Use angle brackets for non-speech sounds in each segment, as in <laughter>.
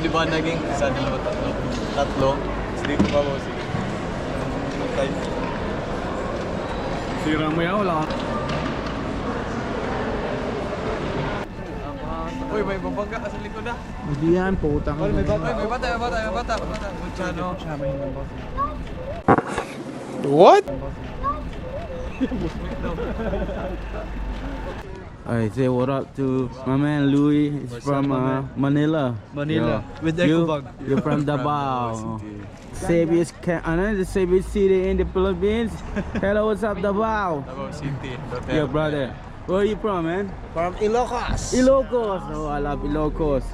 Di ba naging isa, dalawa, tatlo? Tatlo? Sige ko pa, bossing. Type. Sira mo yan, wala kang... Uy, may babangga ka sa likod ah. Hindi yan, putang. Uy, may bata, may bata, may bata, may bata, may bata. Luciano. What? I say what up to my man Louis. He's What's from up, uh. Manila. Manila. Yeah. With you, Ecobag. You're from Davao. <laughs> Safest, ca- ano, the safest city in the Philippines. <laughs> Hello, what's up, Davao? Davao City. Your brother. Where are you from, man? From Ilocos. Ilocos. Oh, I love Ilocos.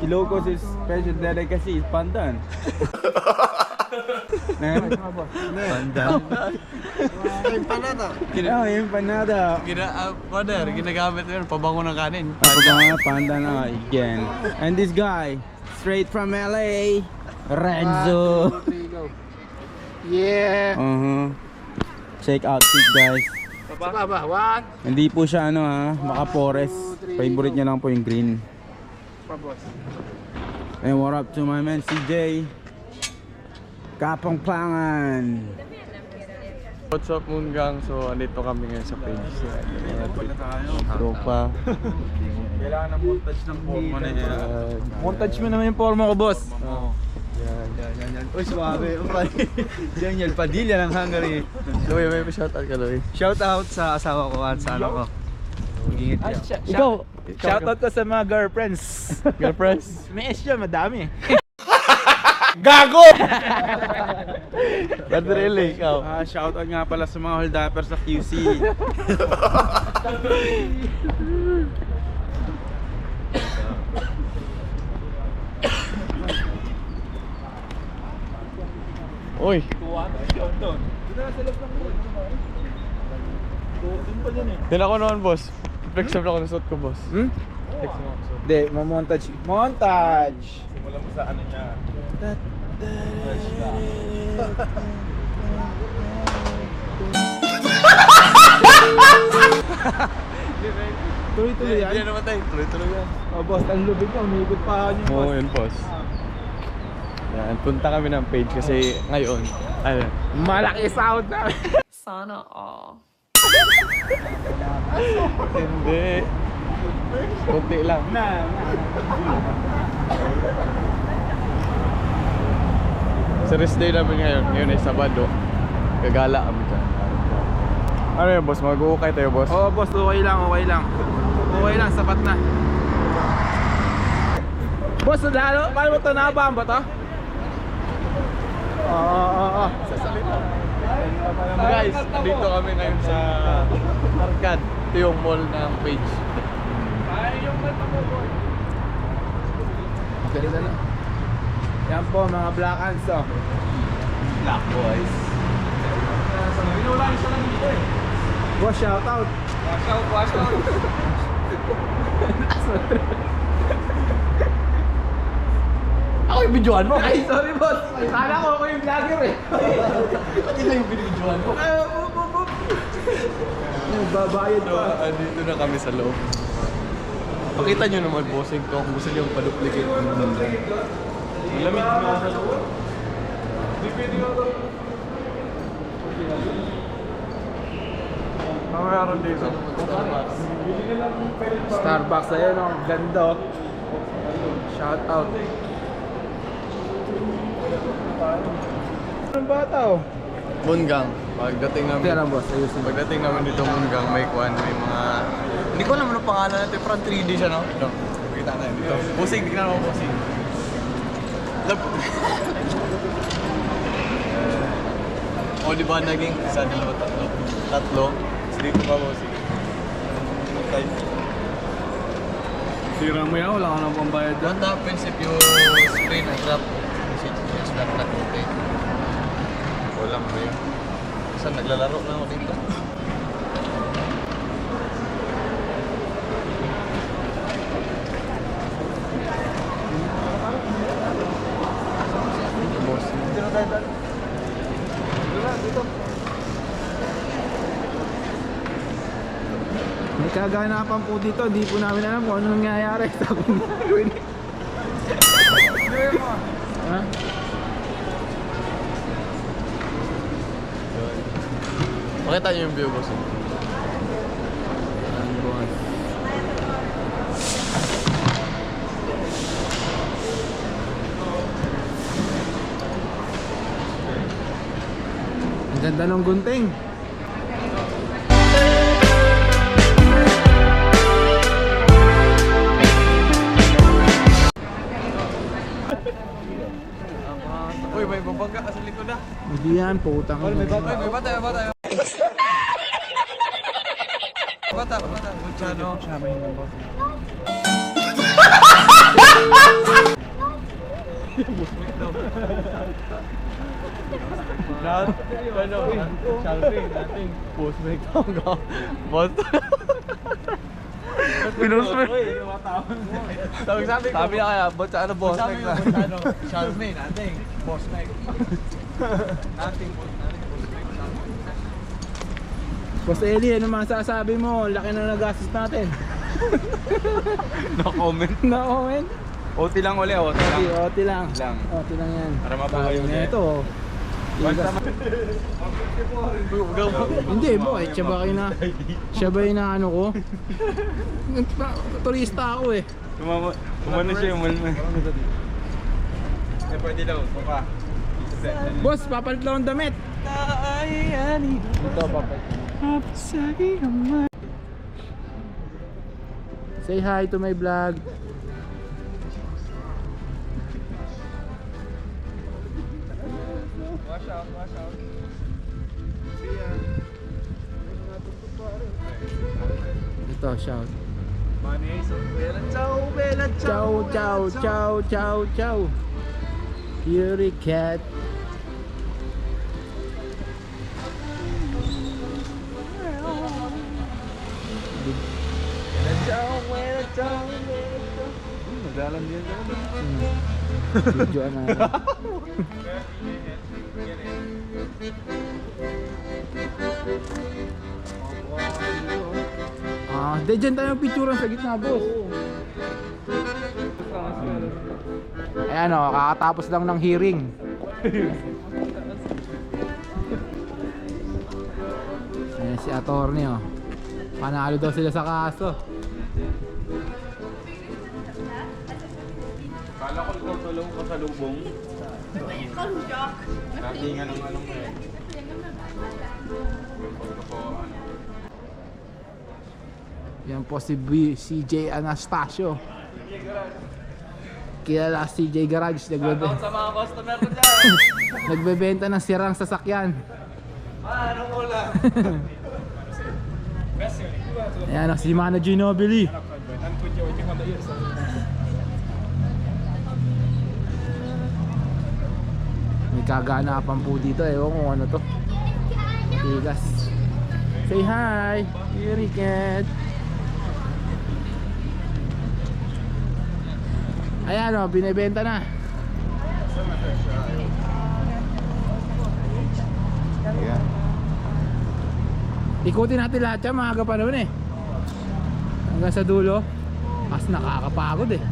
Ilocos is special delicacy. It's pandan. <laughs> Man. Pandan. Empanada. Oh, empanada. Gina, uh, brother, ginagamit mo yun, pabango ng kanin. Ako nga, pandan na again. And this guy, straight from LA, Renzo. Yeah. Uh-huh. Check out it guys. Saka ba? One. Hindi po siya ano ha, maka forest. Favorite niya lang po yung green. Pa, boss. And what up to my man CJ? Kapangpangan. What's up, Moon Gang? So, andito kami ngayon sa page. Tropa. Kailangan ng montage ng forma na Yan. Montage mo naman yung forma ko, boss. Yan. Yan, yan, yan. Uy, suwabe. Yan, <laughs> yan. Padilla ng Hungary. Loy, may pa-shoutout ka, Loy. Shout out sa asawa ko at sa ano ko. Ingit Ah, yan. Ikaw, Shout out ko sa mga girlfriends. <laughs> Girlfriends? May S yun, madami. <laughs> Brother <laughs> Eli, ikaw. ah, shout out nga pala sa mga holdapper sa QC. Uy, din ako noon, boss. Flex up ako ng suit ko, boss. Hmm? Flex mo ako suit. Hindi, mamontage. Montage! Simulan mo sa ano niya. Tuloy-tuloy Hindi yan. naman tayo. Tuloy-tuloy yan. Oh, boss, ang lubig ka. Umikot pa Oo, boss. yun, boss. Yan, punta kami ng page kasi ngayon, ano, Malaki sound na. Sana all. hindi. Kunti lang. na, Sa rest day namin ngayon, ngayon ay Sabado. Gagala kami dyan. Ano yun, boss? Mag-uukay tayo, boss? Oo, boss, okay lang, okay lang. Okay lang, sapat na. Boss, lalo, paano mo ito nabaan ba ito? Oo, oo, oo. Guys, dito kami ngayon sa Arcad. Ito yung mall ng page. Ganito na. Yan po, mga black hands, oh. Black boys. Boss, shout out. Wash out, wash out. Ako yung videoan mo! Ay, sorry, boss. Kala ko ako yung vlogger, eh. Pati na yung videoan mo. Nagbabayad So, andito na kami sa loob. Pakita nyo naman, bossing ko, kung gusto nyo paduplicate. Malamig na sa loob. Mamayaran dito. Starbucks, ayun, oh. Ganda, oh. Shout out. Anong bata, oh? Mungang. Pagdating namin, lang, boss. Ayusin. pagdating namin dito Mungang, may kuhan, may mga... Hindi ko alam ano pangalan natin, parang 3D siya, no? No. Kita na dito. Bossing, tignan mo, bossing. <laughs> O, di ba naging isa, dalawa, tatlo? Tatlo? Sige ko pa, bossing. Type. Sira mo yan, wala ka nang pambayad doon. Don't happens if you and drop message it's not not okay. Wala mo yun. Saan naglalaro na ako dito? Kaganapan po dito, di po namin alam kung ano nangyayari. <laughs> Sabi ni Ha? Pakita niyo yung view, boss. Ang boss. Ang ganda ng gunting. Yan, putang. May bata, may bata, may bata. Bata, bata. Luciano. Lahat, ano, Shalvin, nating post break ka. Boss. Pinost mo. Sabi sabi. Sabi niya kaya, boss, ano boss Sabi mo, na. boss, ano, boss, nating post break. Boss Eli, ano masasabi mo? Laki na nagastos natin. No comment. <laughs> Na Owen? OT lang uli, OT lang. Oti, oti lang. Lang. Oti lang yan. Para mabuhay ulit. na ito. oh. Hindi, boy. Siya ba kayo na... Siya ba na ano ko? Turista ako eh. Tumama, umano siya, umano. Eh, pwede daw, baka. Boss, papalit lang ang damit. Ito, papalit. Say hi to my vlog. Ito, shout. Ciao, ciao, ciao, ciao, ciao. Fury cat. Madalang din. Video na. Ah, di dyan tayo picturean sa gitna, boss. Ayan o, kakatapos lang ng hearing. Ayan si attorney o. Panalo daw sila sa kaso. Kala ko ikaw tulong ko sa lubong. Natingan ng ano mo eh. Yan po si B, CJ Anastasio. Kilala si CJ Garage. Nagbebe Sa mga customer ko dyan. <laughs> nagbebenta ng sirang sasakyan. Ah, anong ulam? <laughs> Ayan si Mano Ginobili. May kaganapan po dito. Ewan ko kung ano to. Tigas. Say hi, Yuri Ayan o, binibenta na. Ikutin natin lahat yan, maaga pa naman eh. Hanggang sa dulo. Mas nakakapagod eh.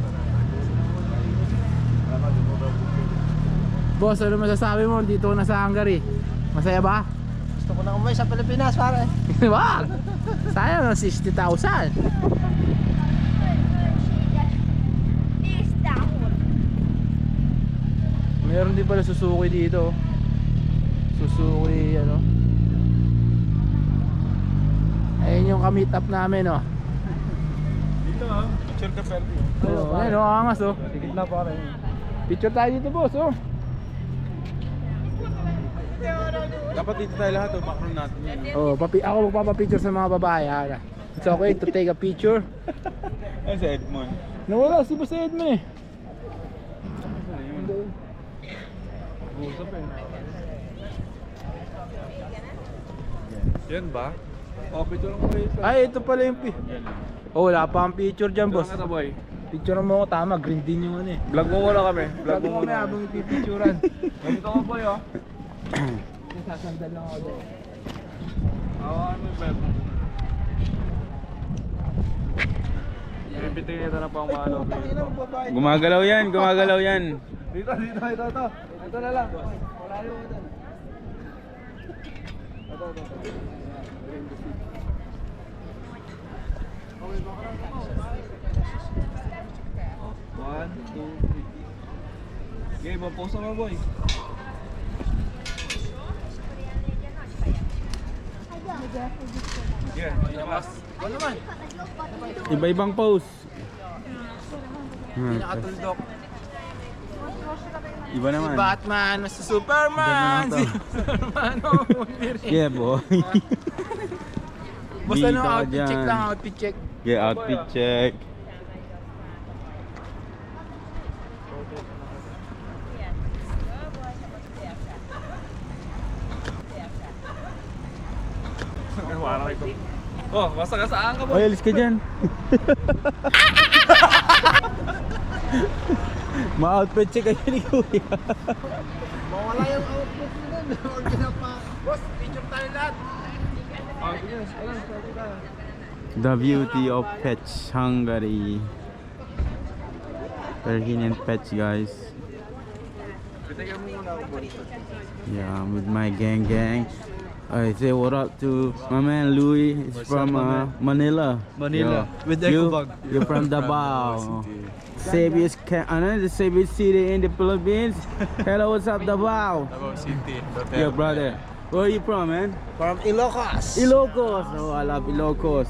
Boss, ano masasabi mo dito na sa Hungary? Masaya ba? Gusto ko na umuwi sa Pilipinas, pare. <laughs> Wag! Sayang ng 60,000. Meron din pala Suzuki dito. Suzuki ano. Ayun yung ka-meet up namin oh. Dito ah, picture ka pwede. Oh, ayun oh, angas oh. Sigit na pare. Picture tayo dito boss oh. Dapat dito tayo lahat, oh, macron natin. Oh, papi ako magpapapicture sa mga babae ha. It's okay to take a picture. Ayun sa Edmond. Nawala si Boss Edmond eh. Usap eh. Yan ba? Oh, picture mo kayo sa... Ay, ito pala yung pi. Oh, wala pa ang picture dyan, boss. Boss. boy. Picture mo ako tama, green din yung ano eh. Vlog mo muna kami. Vlog mo ko muna. habang ipipicturean. <laughs> Ganito ka boy oh. Sasandal lang ako doon. Awakan mo yung belt. Pipitingin ito na pang malo. Gumagalaw yan, gumagalaw yan. Dito, dito, ito, ito. Ito na lang. Wala yung ito. Ito, ito, ito. One, two, three. Okay, maposa ka boy. Yeah. Iba-ibang pose. Hmm. Pinakatuldok. Iba naman. Batman, si Superman! Ganda na Si Superman, oh, <laughs> rin. Yeah, boy. Basta no, Bida ka outfit check dyan. lang, outfit check. Yeah, outfit check. Oh, basta ka saan ka Oy, alis ka dyan. <laughs> Ma-outfit check kayo ni Kuya. Mawala yung outfit mo nun. Or ginapa. Boss, picture tayo lahat. Oh, the beauty of Pets Hungary. Persian Pets guys. Yeah, I'm with my gang gang. I say what up to my man Louis. He's from uh, Manila. Manila. Yo, With you, Ecobag. You're from <laughs> Davao. Savious, Ca- ano, the Savious City in the Philippines. <laughs> Hello, what's up, Davao? Davao City. Your brother. Where are you from, man? From Ilocos. Ilocos. Oh, I love Ilocos.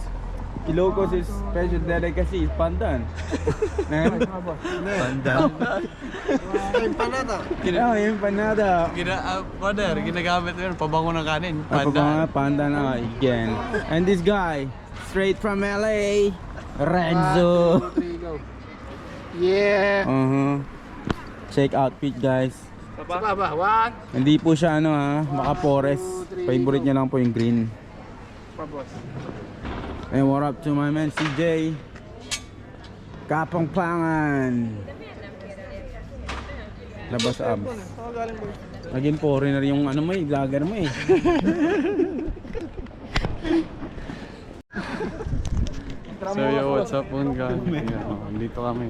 Ilocos is special delicacy. It's pandan. <laughs> Man. Pandan. Empanada. Oh, empanada. Gina, uh, brother, ginagamit yun, pabango ng kanin. Apa Panda. pa pandan ah, again. And this guy, straight from LA, Renzo. Yeah! Uh-huh. Check outfit guys. Sa baba, one, Hindi po siya ano ha, maka forest. Favorite niya lang po yung green. pa boss. And what up to my man CJ? Kapangpangan. Labas abs. Naging foreigner yung ano mo eh, vlogger mo eh. <laughs> So yo, what's up po guys? Dito kami.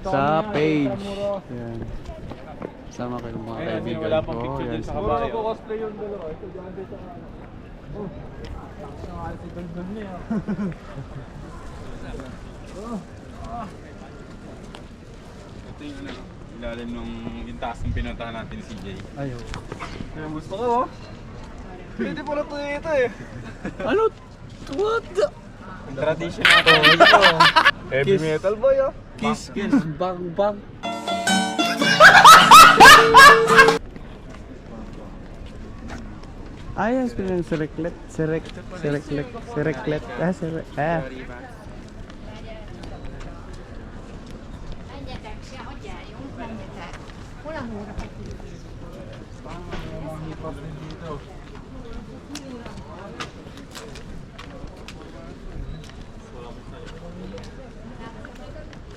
sa page. Yan. Sama kayo mga kaibigan ko. Yan. Sa cosplay yung dalawa. Ito dyan dito. Oh. si Dondon niya. Ito yung ano, ilalim ng yung taas ng pinuntahan natin si CJ. Ayaw. Yung gusto ko oh. Pwede pala to ito eh. Ano? What the? Tradition natin dito. Heavy metal boy oh. Kiss, kiss, bang, bang. Ayos ko yung sereklet, serek, sereklet, sereklet, ah, serek, ah.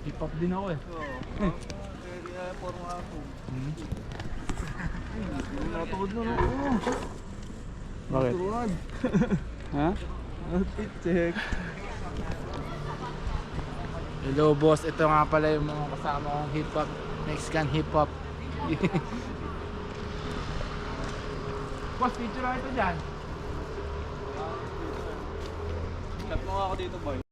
Hip hop din ako eh. <laughs> Bakit? ha? Outfit check. Hello boss, ito nga pala yung mga kasama kong hip hop, Mexican hip hop. <laughs> boss, picture lang ito dyan. Cut mo ako dito boy.